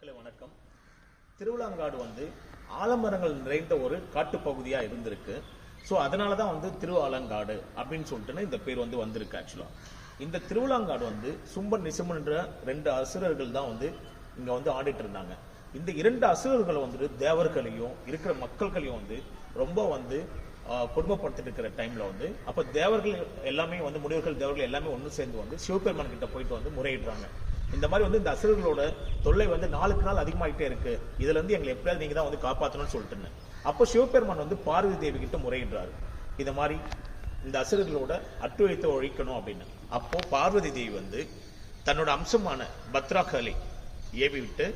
மக்களை வணக்கம். திருவிழாங்காடு வந்து ஆலமரங்கள் நிறைந்த ஒரு காட்டுப்பகுதியா இருந்திருக்கு. ஸோ அதனால தான் வந்து திருவாலங்காடு அப்படின்னு சொல்லிட்டுன்னு இந்த பேர் வந்து வந்திருக்கு ஆக்சுவலாக இந்த திருவிழாங்காடு வந்து சும்பன் நிசுமன்ற ரெண்டு அசுரர்கள் தான் வந்து இங்கே வந்து ஆடிட்டு இருந்தாங்க. இந்த இரண்டு அசுரர்களை வந்துட்டு தேவர்களையும் இருக்கிற மக்கள்களையும் வந்து ரொம்ப வந்து கொடுமைப்படுத்திட்டு இருக்கிற டைம்ல வந்து அப்போ தேவர்கள் எல்லாமே வந்து முனிவர்கள் தேவர்கள் எல்லாமே ஒன்று சேர்ந்து வந்து சிவபெருமான் கிட்ட போயிட்டு வந்து முறையிடுறாங்க. இந்த மாதிரி வந்து இந்த அசுரர்களோட தொல்லை வந்து நாளுக்கு நாள் அதிகமாகிட்டே இருக்கு. இதுல இருந்து எங்களை எப்படியாவது நீங்க தான் வந்து காப்பாற்றணும்னு சொல்லிட்டு அப்போ சிவபெருமான் வந்து பார்வதி தேவி கிட்ட முறையிடுறாரு. இந்த மாதிரி இந்த அசுரர்களோட அட்டுழைத்தை ஒழிக்கணும் அப்படின்னு. அப்போ பார்வதி தேவி வந்து தன்னோட அம்சமான பத்ராகாலி ஏவி விட்டு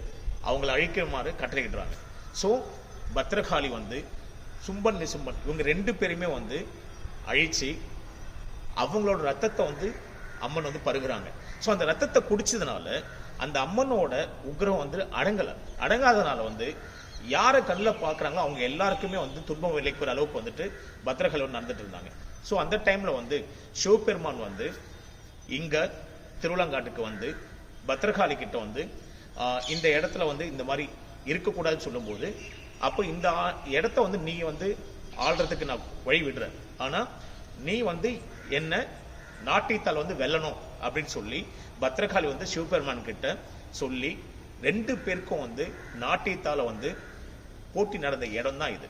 அவங்கள அழிக்குமாறு கட்டளையிடுறாங்க. ஸோ பத்ரகாளி வந்து சும்பன் நிசும்பன் இவங்க ரெண்டு பேருமே வந்து அழிச்சு அவங்களோட ரத்தத்தை வந்து அம்மன் வந்து பருகிறாங்க. ஸோ அந்த ரத்தத்தை குடிச்சதுனால அந்த அம்மனோட உக்ரம் வந்து அடங்கலை. அடங்காதனால வந்து யாரை கண்ணில் பார்க்குறாங்களோ அவங்க எல்லாருக்குமே வந்து துன்பம் விளைக்கிற அளவுக்கு வந்துட்டு பத்திரகாளி நடந்துட்டு இருந்தாங்க. ஸோ அந்த டைம்ல வந்து சிவபெருமான் வந்து இங்க திருவிழாங்காட்டுக்கு வந்து பத்திரகாளி கிட்ட வந்து இந்த இடத்துல வந்து இந்த மாதிரி இருக்கக்கூடாதுன்னு சொல்லும்போது அப்போ இந்த ஆ- இடத்த வந்து நீ வந்து ஆள்றதுக்கு நான் வழி விடுற ஆனால் நீ வந்து என்ன நாட்டித்தால் வந்து வெல்லணும் அப்படின்னு சொல்லி பத்ரகாளி வந்து சிவபெருமான் கிட்ட சொல்லி ரெண்டு பேருக்கும் வந்து நாட்டித்தால வந்து போட்டி நடந்த இடம் தான் இது.